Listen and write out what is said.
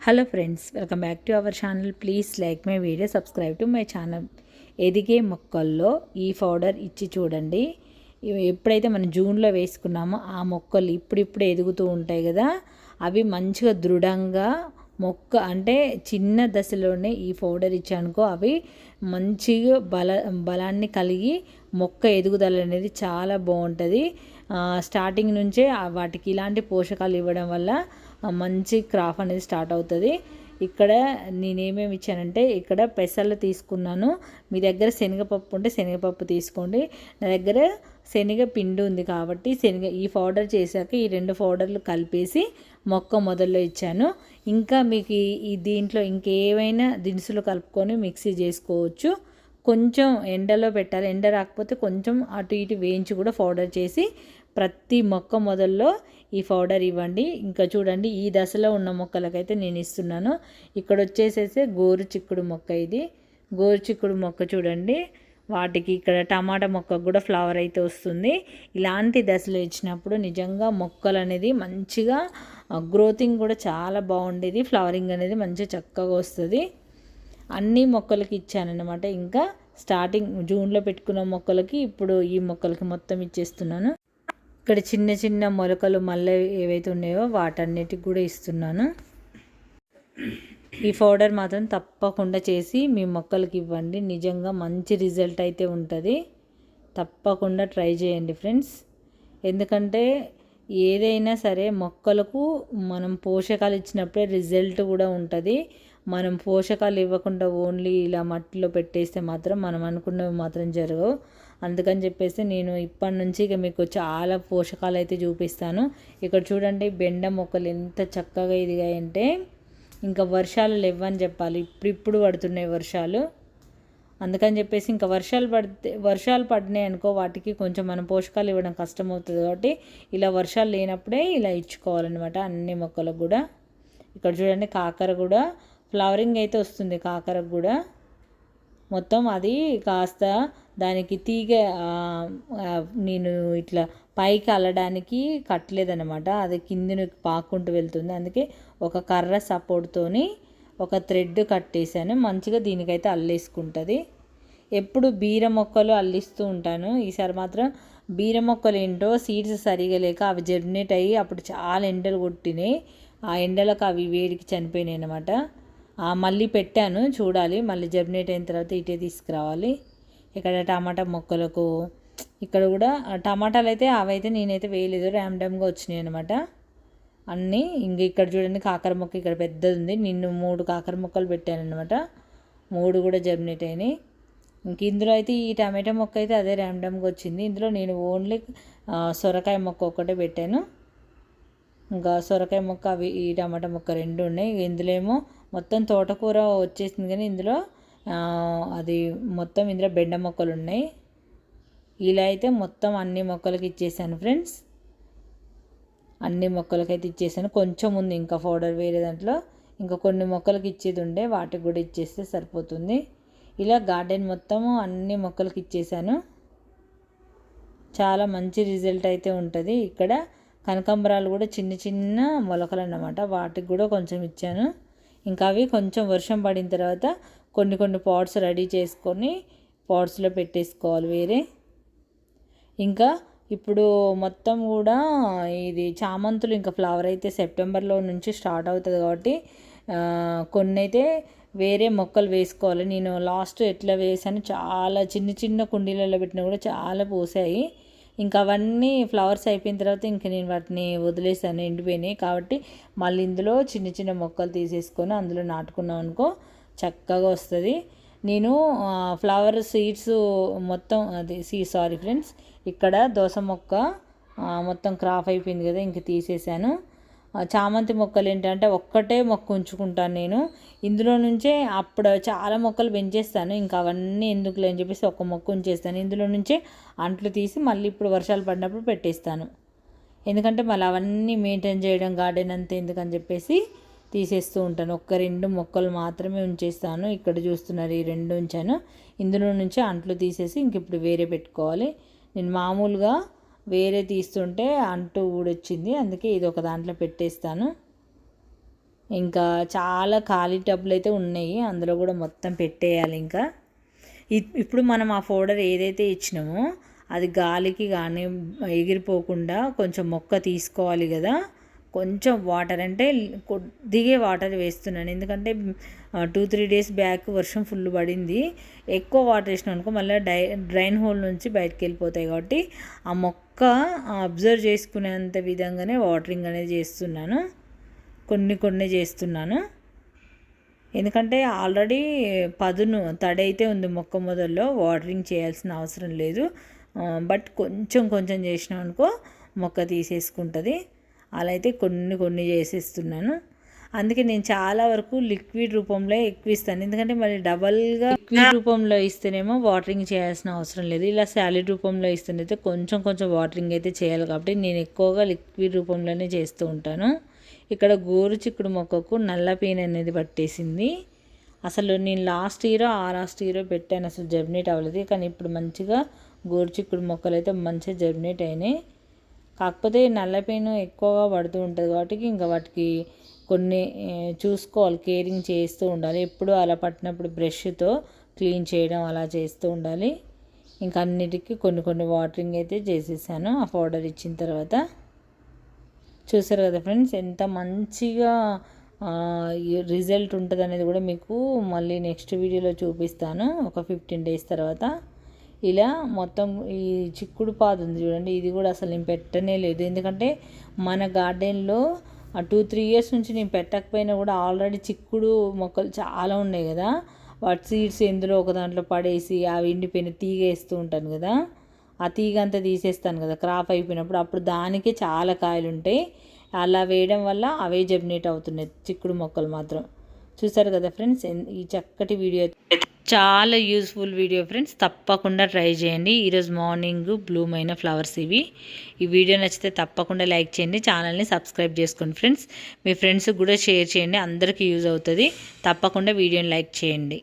Hello friends welcome back to our channel please like my video subscribe to my channel ఎదిగే మొక్కల్లో ఈ powder ఇచ్చి చూడండి. ఎప్పుడైతే మనం జూన్లో వేసుకున్నామో ఆ మొక్కలు ఇప్పుడిప్పుడు ఎదుగుతూ ఉంటాయి కదా. అవి మంచిగా దృఢంగా మొక్క అంటే చిన్న దశలోనే ఈ పౌడర్ ఇచ్చానుకో అవి మంచిగా బల బలాన్ని కలిగి మొక్క ఎదుగుదల అనేది చాలా బాగుంటుంది. స్టార్టింగ్ నుంచే వాటికి ఇలాంటి పోషకాలు ఇవ్వడం వల్ల మంచి క్రాఫ్ అనేది స్టార్ట్ అవుతుంది. ఇక్కడ నేనేమేమి ఇచ్చానంటే ఇక్కడ పెసలు తీసుకున్నాను. మీ దగ్గర శనగపప్పు ఉంటే శనగపప్పు తీసుకోండి. నా దగ్గర శనగ పిండి ఉంది కాబట్టి శనగ ఈ పౌడర్ చేశాక ఈ రెండు పౌడర్లు కలిపేసి మొక్క మొదల్లో ఇచ్చాను. ఇంకా మీకు ఈ దీంట్లో ఇంకేమైనా దినుసులు కలుపుకొని మిక్సీ చేసుకోవచ్చు. కొంచెం ఎండలో పెట్టాలి. ఎండ రాకపోతే కొంచెం అటు ఇటు వేయించి కూడా పౌడర్ చేసి ప్రతి మొక్క మొదల్లో ఈ పౌడర్ ఇవ్వండి. ఇంకా చూడండి ఈ దశలో ఉన్న మొక్కలకైతే నేను ఇస్తున్నాను. ఇక్కడ వచ్చేసేసి గోరు చిక్కుడు మొక్క ఇది. గోరు చిక్కుడు మొక్క చూడండి. వాటికి ఇక్కడ టమాటా మొక్కకు కూడా ఫ్లవర్ అయితే వస్తుంది. ఇలాంటి దశలో ఇచ్చినప్పుడు నిజంగా మొక్కలు అనేది మంచిగా గ్రోతింగ్ కూడా చాలా బాగుండేది. ఫ్లవరింగ్ అనేది మంచిగా చక్కగా వస్తుంది. అన్ని మొక్కలకి ఇచ్చానమాట ఇంకా స్టార్టింగ్ జూన్లో పెట్టుకున్న మొక్కలకి ఇప్పుడు ఈ మొక్కలకి మొత్తం ఇచ్చేస్తున్నాను. ఇక్కడ చిన్న చిన్న మొలకలు మళ్ళీ ఏవైతే ఉన్నాయో వాటన్నిటికి కూడా ఇస్తున్నాను. ఈ పౌడర్ మాత్రం తప్పకుండా చేసి మీ మొక్కలకి ఇవ్వండి. నిజంగా మంచి రిజల్ట్ అయితే ఉంటుంది. తప్పకుండా ట్రై చేయండి ఫ్రెండ్స్. ఎందుకంటే ఏదైనా సరే మొక్కలకు మనం పోషకాలు ఇచ్చినప్పుడే రిజల్ట్ కూడా ఉంటుంది. మనం పోషకాలు ఇవ్వకుండా ఓన్లీ ఇలా మట్టిలో పెట్టేస్తే మాత్రం మనం అనుకున్నవి మాత్రం జరగవు. అందుకని చెప్పేసి నేను ఇప్పటి నుంచి ఇక మీకు చాలా పోషకాలు అయితే చూపిస్తాను. ఇక్కడ చూడండి బెండ మొక్కలు ఎంత చక్కగా ఎదిగాయంటే ఇంకా వర్షాలు లేవని చెప్పాలి. ఇప్పుడిప్పుడు పడుతున్నాయి వర్షాలు. అందుకని చెప్పేసి ఇంకా వర్షాలు పడితే వర్షాలు పడినాయి అనుకో వాటికి కొంచెం మనం పోషకాలు ఇవ్వడం కష్టం అవుతుంది కాబట్టి ఇలా వర్షాలు లేనప్పుడే ఇలా ఇచ్చుకోవాలన్నమాట అన్ని మొక్కలకు కూడా. ఇక్కడ చూడండి కాకర కూడా ఫ్లవరింగ్ అయితే వస్తుంది కాకరకు కూడా. మొత్తం అది కాస్త దానికి తీగ నేను ఇట్లా పైకి అల్లడానికి కట్టలేదనమాట అది కిందిని పాకుంటూ వెళ్తుంది. అందుకే ఒక కర్ర సపోర్ట్తోని ఒక థ్రెడ్ కట్టేశాను. మంచిగా దీనికైతే అల్లేసుకుంటుంది. ఎప్పుడు బీర మొక్కలు అల్లిస్తూ ఉంటాను. ఈసారి మాత్రం బీర మొక్కలు ఏంటో సీడ్స్ సరిగా లేక అవి జర్నేట్ అయ్యి అప్పుడు చాలా ఎండలు కొట్టినాయి. ఆ ఎండలకు అవి వేడికి చనిపోయినాయి అనమాట మళ్ళీ పెట్టాను చూడాలి. మళ్ళీ జర్మినేట్ అయిన తర్వాత ఇటే తీసుకురావాలి. ఇక్కడ టమాటా మొక్కలకు ఇక్కడ కూడా టమాటాలు అయితే అవైతే నేనైతే వేయలేదు. ర్యామ్డమ్గా వచ్చినాయి అనమాట అన్నీ ఇంక ఇక్కడ చూడండి కాకర మొక్క ఇక్కడ పెద్దది ఉంది నిన్ను మూడు కాకర మొక్కలు పెట్టాను అనమాట మూడు కూడా జర్మినేట్ అయినాయి. ఇంక ఇందులో అయితే ఈ టమాటా మొక్క అయితే అదే ర్యామ్డమ్గా వచ్చింది. ఇందులో నేను ఓన్లీ సొరకాయ మొక్క ఒక్కటే పెట్టాను. ఇంకా సొరకాయ మొక్క అవి ఈ టమాటా మొక్క రెండు ఉన్నాయి. ఇందులో ఏమో మొత్తం తోటకూర వచ్చేసింది కానీ ఇందులో అది మొత్తం ఇందులో బెండ మొక్కలు ఉన్నాయి. ఇలా అయితే మొత్తం అన్ని మొక్కలకి ఇచ్చేసాను ఫ్రెండ్స్. అన్ని మొక్కలకైతే ఇచ్చేసాను. కొంచెం ఉంది ఇంకా పౌడర్ వేరే దాంట్లో. ఇంకా కొన్ని మొక్కలకి ఇచ్చేది ఉండే వాటికి కూడా ఇచ్చేస్తే సరిపోతుంది. ఇలా గార్డెన్ మొత్తము అన్ని మొక్కలకి ఇచ్చేసాను. చాలా మంచి రిజల్ట్ అయితే ఉంటుంది. ఇక్కడ కనకాంబరాలు కూడా చిన్న చిన్న మొలకలు అన్నమాట. వాటికి కూడా కొంచెం ఇచ్చాను. ఇంకా అవి కొంచెం వర్షం పడిన తర్వాత కొన్ని కొన్ని పాట్స్ రెడీ చేసుకొని పాట్స్లో పెట్టేసుకోవాలి వేరే. ఇంకా ఇప్పుడు మొత్తం కూడా ఇది చామంతులు ఇంకా ఫ్లవర్ అయితే సెప్టెంబర్లో నుంచి స్టార్ట్ అవుతుంది కాబట్టి కొన్ని అయితే వేరే మొక్కలు వేసుకోవాలి. నేను లాస్ట్ ఎట్లా వేసాను చాలా చిన్న చిన్న కుండీలలో పెట్టినా కూడా చాలా పోసాయి. ఇంకా అవన్నీ ఫ్లవర్స్ అయిపోయిన తర్వాత ఇంక నేను వాటిని వదిలేసాను ఎండిపోయినాయి. కాబట్టి మళ్ళీ ఇందులో చిన్న చిన్న మొక్కలు తీసేసుకొని అందులో నాటుకున్నాం అనుకో చక్కగా వస్తుంది. నేను ఫ్లవర్ సీడ్స్ మొత్తం అది సీ సారీ ఫ్రెండ్స్ ఇక్కడ దోస మొక్క మొత్తం క్రాఫ్ అయిపోయింది కదా ఇంక తీసేసాను. చామంతి మొక్కలు ఏంటంటే ఒక్కటే మొక్క ఉంచుకుంటాను నేను. ఇందులో నుంచే అప్పుడు చాలా మొక్కలు పెంచేస్తాను. ఇంకా అవన్నీ ఎందుకులే అని చెప్పేసి ఒక మొక్క ఉంచేస్తాను. ఇందులో నుంచే అంట్లు తీసి మళ్ళీ ఇప్పుడు వర్షాలు పడినప్పుడు పెట్టేస్తాను. ఎందుకంటే మళ్ళీ అవన్నీ మెయింటైన్ చేయడం గార్డెన్ అంతే ఎందుకని చెప్పేసి తీసేస్తూ ఉంటాను. ఒక్క రెండు మొక్కలు మాత్రమే ఉంచేస్తాను. ఇక్కడ చూస్తున్నారు ఈ రెండు ఉంచాను. ఇందులో నుంచి అంట్లు తీసేసి ఇంక ఇప్పుడు వేరే పెట్టుకోవాలి. నేను మామూలుగా వేరే తీస్తుంటే అంటూ ఊడొచ్చింది. అందుకే ఇది ఒక దాంట్లో పెట్టేస్తాను. ఇంకా చాలా ఖాళీ టబ్బులు అయితే ఉన్నాయి. అందులో కూడా మొత్తం పెట్టేయాలి ఇంకా. ఇప్పుడు మనం ఆ పౌడర్ ఏదైతే ఇచ్చినామో అది గాలికి కానీ ఎగిరిపోకుండా కొంచెం మొక్క తీసుకోవాలి కదా. కొంచెం వాటర్ అంటే కొద్దిగే వాటర్ వేస్తున్నాను. ఎందుకంటే టూ త్రీ డేస్ బ్యాక్ వర్షం ఫుల్ పడింది. ఎక్కువ వాటర్ వేసిన అనుకో మళ్ళీ డై డ్రైన్ హోల్ నుంచి బయటకు వెళ్ళిపోతాయి కాబట్టి ఆ మొక్క అబ్జర్వ్ చేసుకునేంత విధంగానే వాటరింగ్ అనేది చేస్తున్నాను. కొన్ని కొన్ని చేస్తున్నాను. ఎందుకంటే ఆల్రెడీ పదును తడైతే ఉంది మొక్క మొదల్లో వాటరింగ్ చేయాల్సిన అవసరం లేదు. బట్ కొంచెం కొంచెం చేసినాం అనుకో మొక్క తీసేసుకుంటుంది. అలా అయితే కొన్ని కొన్ని చేసేస్తున్నాను. అందుకే నేను చాలా వరకు లిక్విడ్ రూపంలో ఎక్కువ ఇస్తాను. ఎందుకంటే మరి డబల్గా లిక్విడ్ రూపంలో ఇస్తేనేమో వాటరింగ్ చేయాల్సిన అవసరం లేదు. ఇలా సాలిడ్ రూపంలో ఇస్తేనైతే కొంచెం కొంచెం వాటరింగ్ అయితే చేయాలి కాబట్టి నేను ఎక్కువగా లిక్విడ్ రూపంలోనే చేస్తూ ఉంటాను. ఇక్కడ గోరు చిక్కుడు మొక్కకు నల్ల పెయిన్ అనేది పట్టేసింది. అసలు నేను లాస్ట్ ఇయర్ ఆ లాస్ట్ ఇయర్ పెట్టాను. అసలు జర్మినేట్ అవ్వలేదు. కానీ ఇప్పుడు మంచిగా గోరు చిక్కుడు మొక్కలు అయితే మంచిగా జర్మినేట్ అయినాయి. కాకపోతే నల్ల పెయిన్ ఎక్కువగా పడుతూ ఉంటుంది కాబట్టి ఇంకా వాటికి కొన్ని చూసుకోవాలి కేరింగ్ చేస్తూ ఉండాలి. ఎప్పుడు అలా పట్టినప్పుడు బ్రష్తో క్లీన్ చేయడం అలా చేస్తూ ఉండాలి. ఇంకా అన్నిటికీ కొన్ని కొన్ని వాటరింగ్ అయితే చేసేసాను. ఆ పౌడర్ ఇచ్చిన తర్వాత. చూసారు కదా ఫ్రెండ్స్ ఎంత మంచిగా రిజల్ట్ ఉంటుంది అనేది కూడా మీకు మళ్ళీ నెక్స్ట్ వీడియోలో చూపిస్తాను. ఒక ఫిఫ్టీన్ డేస్ తర్వాత. ఇలా మొత్తం ఈ చిక్కుడు పాదు ఉంది చూడండి. ఇది కూడా అసలు నేను పెట్టనే లేదు. ఎందుకంటే మన గార్డెన్లో టూ త్రీ ఇయర్స్ నుంచి నేను పెట్టకపోయినా కూడా ఆల్రెడీ చిక్కుడు మొక్కలు చాలా ఉన్నాయి కదా. వాటి సీడ్స్ ఎందులో ఒక దాంట్లో పడేసి అవి ఎండిపోయిన తీగ వేస్తూ ఉంటాను కదా. ఆ తీగ అంతా తీసేస్తాను కదా క్రాప్ అయిపోయినప్పుడు. అప్పుడు దానికే చాలా కాయలు ఉంటాయి. అలా వేయడం వల్ల అవే జబ్నేట్ అవుతున్నాయి చిక్కుడు మొక్కలు మాత్రం. చూసారు కదా ఫ్రెండ్స్? ఎన్- ఈ చక్కటి వీడియో చాలా యూస్ఫుల్ వీడియో ఫ్రెండ్స్ తప్పకుండా ట్రై చేయండి. ఈరోజు మార్నింగ్ బ్లూమ్ అయిన ఫ్లవర్స్ ఇవి. ఈ వీడియో నచ్చితే తప్పకుండా లైక్ చేయండి. ఛానల్ని సబ్స్క్రైబ్ చేసుకోండి ఫ్రెండ్స్ మీ ఫ్రెండ్స్కి కూడా షేర్ చేయండి. అందరికీ యూజ్ అవుతుంది. తప్పకుండా వీడియోని లైక్ చేయండి.